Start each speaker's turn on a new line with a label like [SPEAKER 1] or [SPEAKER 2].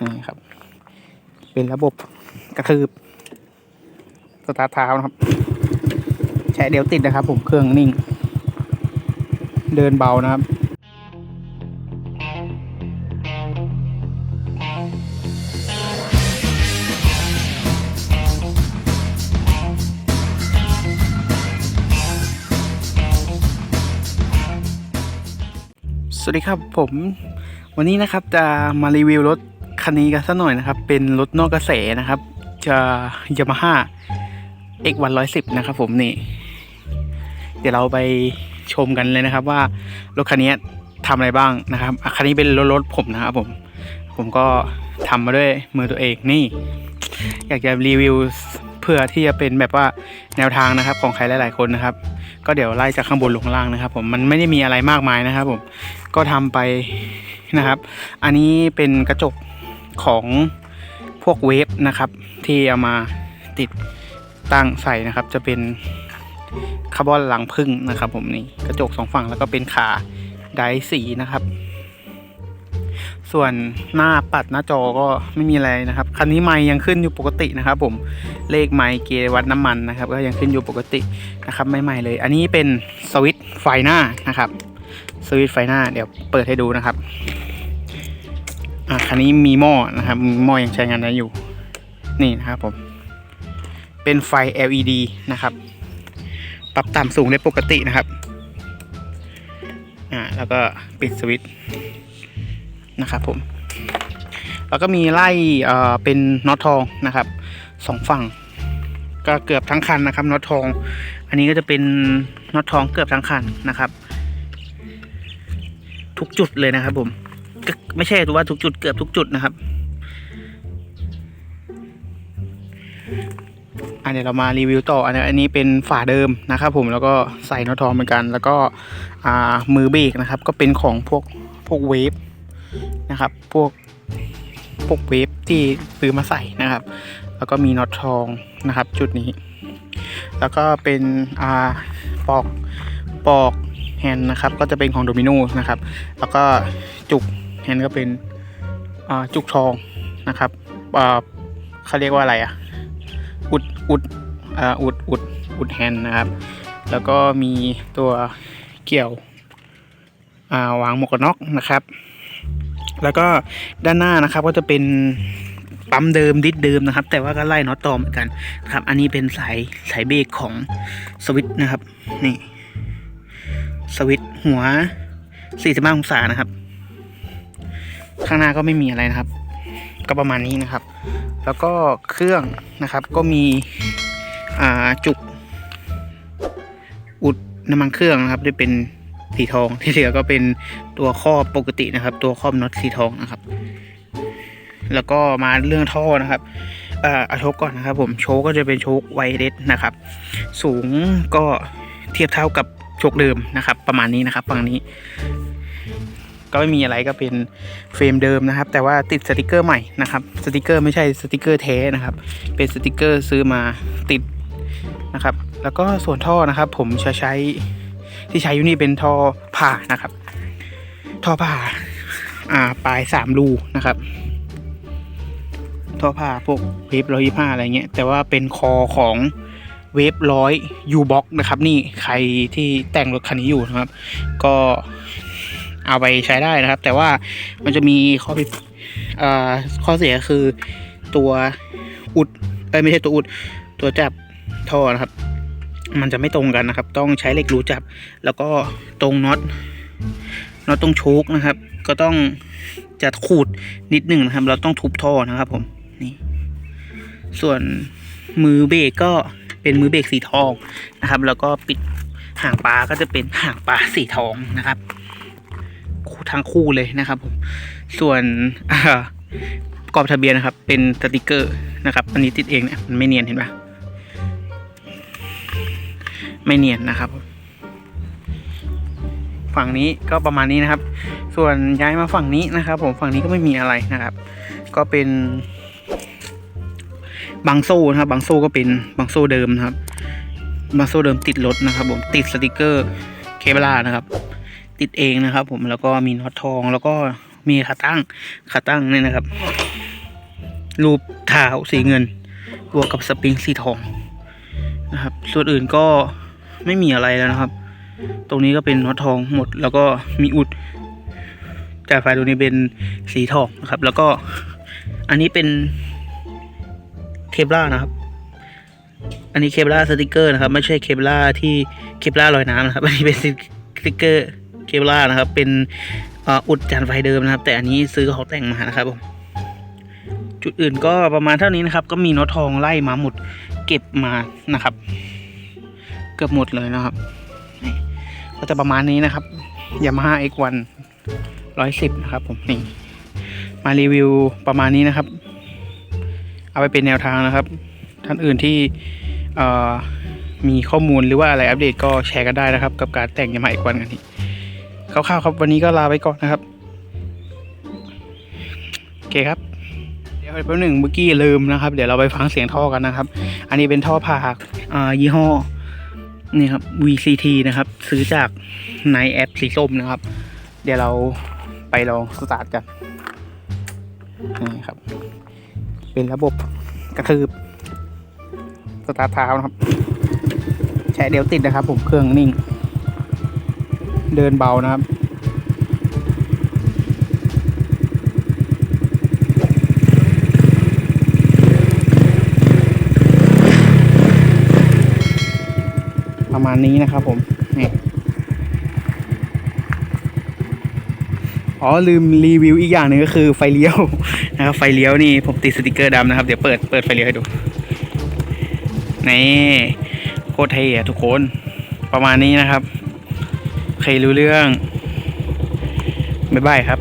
[SPEAKER 1] นี่ครับ เป็นระบบกระทืบสตาร์ทเท้านะครับใช้เดียวติดนะครับ ผมเครื่องนิ่ง เดินเบานะครับสวัสดีครับผมวันนี้นะครับจะมารีวิวรถ คันนี้กันสักหน่อยนะครับ เป็นรถนอกกระแสนะครับ จะยามาฮ่า X 1 1 0นะครับผมนี่ เดี๋ยวเราไปชมกันเลยนะครับว่ารถคันนี้ทำอะไรบ้างนะครับคันนี้เป็นรถรถผมนะครับผม ผมก็ทำมาด้วยมือตัวเองนี่ อยากจะรีวิวเพื่อที่จะเป็นแบบว่าแนวทางนะครับ ของใครหลาย ๆ คนนะครับ ก็เดี๋ยวไล่จากข้างบนลงข้างล่างนะครับ ผมมันไม่ได้มีอะไรมากมายนะครับ ผมก็ทำไปนะครับ อันนี้เป็นกระจก ของพวกเวฟนะครับ ที่เอามาติดตั้งใส่นะครับ จะเป็นคาร์บอนหลังพึ่งนะครับ ผมนี่กระจกสองฝั่งแล้วก็เป็นขาไดสีนะครับ ส่วนหน้าปัดหน้าจอก็ไม่มีอะไรนะครับ คันนี้ไม้ยังขึ้นอยู่ปกตินะครับ ผมเลขไมค์เกียร์วัดน้ำมันนะครับ ก็ยังขึ้นอยู่ปกตินะครับไม่ใหม่เลย อันนี้เป็นสวิตช์ไฟหน้านะครับสวิตช์ไฟหน้าเดี๋ยวเปิดให้ดูนะครับ อะคันนี้มีหม้อนะครับมีหม้อยังใช้งานได้อยู่ นี่นะครับผม เป็นไฟ LED นะครับ ปรับต่ำสูงได้ปกตินะครับ อ่าแล้วก็ปิดสวิตช์นะครับผม แล้วก็มีไล่เอ่อเป็นน็อตทองนะครับสองฝั่ง ก็เกือบทั้งคันนะครับน็อตทอง อันนี้ก็จะเป็นน็อตทองเกือบทั้งคันนะครับ ทุกจุดเลยนะครับผม ไม่ใช่ว่าทุกจุดเกือบทุกจุดนะครับอันเดี๋ยวเรามารีวิวต่ออันนี้อันนี้เป็นฝาเดิมนะครับผมแล้วก็ใส่น็อตทองเหมือนกัน แล้วก็มือเบรกนะครับ ก็เป็นของพวกพวกเวฟนะครับ พวกพวกเวฟที่ซื้อมาใส่นะครับ แล้วก็มีน็อตทองนะครับ จุดนี้ แล้วก็เป็นปอกปอกแฮนด์นะครับ ก็จะเป็นของโดมิโนนะครับ แล้วก็จุก แฮนด์ก็เป็นจุกทองนะครับเขาเรียกว่าอะไรอะอุดอุดอุดอุดอุดแฮนด์นะครับ แล้วก็มีตัวเกี่ยวาวางหมวกกันน็อกนะครับ แล้วก็ด้านหน้านะครับก็จะเป็นปั๊มเดิมดิสเดิมนะครับ แต่ว่าก็ไล่น็อตต่อเหมือนกันนะครับ อันนี้เป็นสายสายเบรกของสวิตนะครับนี่สวิตหัว45องศานะครับ ข้างหน้าก็ไม่มีอะไรนะครับ ก็ประมาณนี้นะครับ แล้วก็เครื่องนะครับก็มีจุก อุดน้ำมันเครื่องนะครับด้วยเป็นสีทองที่เหลือก็เป็นตัวครอบปกตินะครับ ตัวครอบน็อตสีทองนะครับ แล้วก็มาเรื่องท่อนะครับเอ่าโชคก่อนนะครับ ผมโชคก็จะเป็นโชคไวเรสนะครับ สูงก็เทียบเท่ากับโชคเดิมนะครับ ประมาณนี้นะครับฝั่งนี้ ก็ไม่มีอะไรก็เป็นเฟรมเดิมนะครับ แต่ว่าติดสติกเกอร์ใหม่นะครับสติกเกอร์ไม่ใช่สติกเกอร์แท้นะครับ เป็นสติกเกอร์ซื้อมาติดนะครับ แล้วก็ส่วนท่อนะครับ ผมจะใช้ที่ใช้อยู่นี่เป็นท่อผ่านะครับ ท่อผ่าอ่าปลายสามรูนะครับท่อผ่าพวกเวฟร้อยยี่ห้าอะไรเงี้ย แต่ว่าเป็นคอของเวฟร้อยยูบ็อกนะครับ นี่ใครที่แต่งรถคันนี้อยู่นะครับ ก็ เอาไปใช้ได้นะครับ แต่ว่ามันจะมีข้อผิดเอ่อข้อเสียคือตัวอุดเอ้ไม่ใช่ตัวอุด ตัวจับท่อนะครับ มันจะไม่ตรงกันนะครับ ต้องใช้เหล็กรูจับ แล้วก็ตรงน็อตน็อตตรงโชคนะครับ ก็ต้องจะขูดนิดหนึ่งนะครับ เราต้องทุบท่อนะครับ ผมนี่ส่วนมือเบรกก็เป็นมือเบรกสีทองนะครับ แล้วก็ปิดหางปลาก็จะเป็นหางปลาสีทองนะครับ ทั้งคู่เลยนะครับผมส่วนกรอบทะเบียนนะครับ เป็นสติกเกอร์นะครับ อันนี้ติดเองเนี่ยมันไม่เนียนเห็นปะไม่เนียนนะครับ ฝั่งนี้ก็ประมาณนี้นะครับ ส่วนย้ายมาฝั่งนี้นะครับ ผมฝั่งนี้ก็ไม่มีอะไรนะครับ ก็เป็นบางโซ่นะครับ บางโซ่ก็เป็นบางโซ่เดิมนะครับ บางโซ่เดิมติดรถนะครับ ผมติดสติกเกอร์เคเบลานะครับ ติดเองนะครับ ผมแล้วก็มีน็อตทองแล้วก็มีขาตั้งขาตั้งเนี่ยนะครับ รูปเท้าสีเงิน บวกกับสปริงสีทองนะครับ ส่วนอื่นก็ไม่มีอะไรแล้วนะครับ ตรงนี้ก็เป็นน็อตทองหมด แล้วก็มีอุดจ่ายไฟตรงนี้เป็นสีทองนะครับ แล้วก็อันนี้เป็นเคปล่านะครับ อันนี้เคปล่าสติกเกอร์นะครับ ไม่ใช่เคปล่าที่เคปล่าลอยน้ำนะครับ อันนี้เป็นสติกเกอร์ เคปล่านะครับ เป็นอุดจานไฟเดิมนะครับ แต่อันนี้ซื้อเขาแต่งมานะครับผมจุดอื่นก็ประมาณเท่านี้นะครับ ก็มีน็อตทองไล่มาหมดเก็บมานะครับ เกือบหมดเลยนะครับ ก็จะประมาณนี้นะครับยามาฮ่า X1 ร้อยสิบนะครับผมนี่มารีวิวประมาณนี้นะครับ เอาไปเป็นแนวทางนะครับ ท่านอื่นที่มีข้อมูลหรือว่าอะไรอัปเดตก็แชร์กันได้นะครับ กับการแต่งยามาฮ่า X1 กันนี้ คร่าวๆครับ วันนี้ก็ลาไปก่อนนะครับ โอเคครับ เดี๋ยวแป๊บหนึ่งเมื่อกี้ลืมนะครับ เดี๋ยวเราไปฟังเสียงท่อกันนะครับ อันนี้เป็นท่อผ่าอ่ายี่ห้อนี่ครับ VCT นะครับ ซื้อจากในแอปสีส้มนะครับ เดี๋ยวเราไปลองสตาร์ทกันนี่ครับ เป็นระบบกระทืบสตาร์ทเท้านะครับ แชะเดี๋ยวติดนะครับ ผมเครื่องนิ่ง เดินเบานะครับ ประมาณนี้นะครับผมนี่อ๋อลืมรีวิวอีกอย่างหนึ่งก็คือไฟเลี้ยวนะครับไฟเลี้ยวนี่ผมติดสติกเกอร์ดำนะครับ เดี๋ยวเปิดเปิดไฟเลี้ยวให้ดูนี่โคตรเท่ทุกคนประมานนี้นะครับ ใครรู้เรื่อง บ๊ายบายครับ